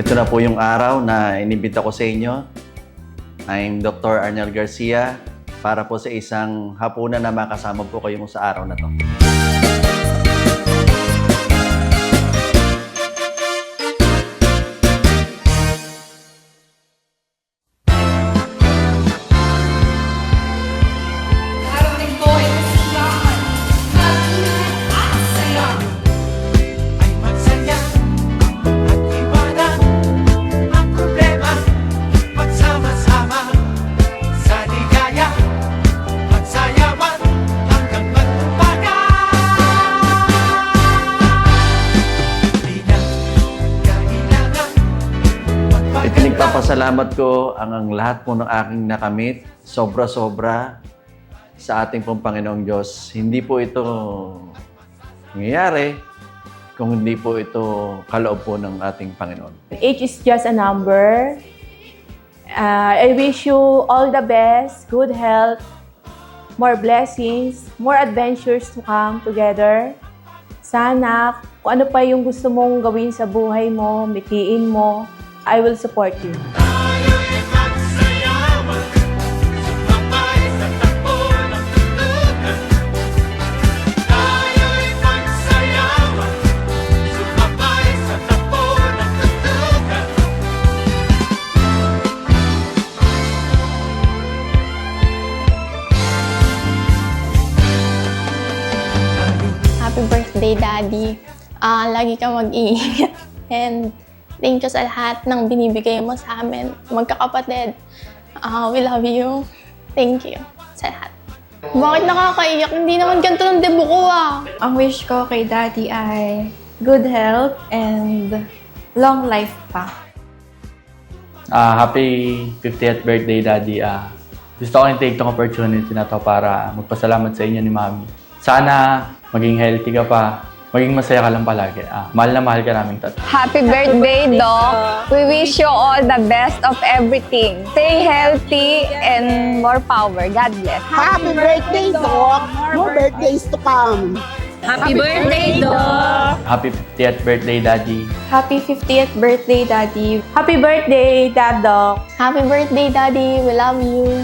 Ito na po yung araw na inibita ko sa inyo. I'm Dr. Arnel Garcia para po sa isang hapunan na makasama po kayo sa araw na to. Ipinagpapasalamat ko ang, ang lahat po ng aking nakamit. Sobra-sobra sa ating pong Panginoong Diyos. Hindi po ito nangyayari kung hindi po ito kaloob po ng ating Panginoon. Age is just a number. Uh, I wish you all the best, good health, more blessings, more adventures to come together. Sana, kung ano pa yung gusto mong gawin sa buhay mo, mitiin mo, I will support you. Happy birthday, Daddy. Ah, lagi ka mag-iingat. And thank you sa lahat ng binibigay mo sa amin, magkakapatid. Ah, we love you. Thank you sa lahat. Bakit nakakaiyak? Hindi naman ganito ng debo ko ah. Ang wish ko kay Daddy ay good health and long life pa. Ah, happy 50th birthday, Daddy. Ah, gusto ko yung take tong opportunity na to para magpasalamat sa inyo ni Mami. Sana maging healthy ka pa, maging masaya ka lang palagi. Ah, mahal na mahal ka namin tatlo. Happy birthday, Doc. We wish you all the best of everything. Stay healthy and more power. God bless. Happy birthday, Doc! More birthdays to come! Happy birthday, Doc. Happy 50th birthday, Daddy. Happy 50th birthday, Daddy. Happy birthday, Dad Doc! Happy birthday, Daddy. We love you.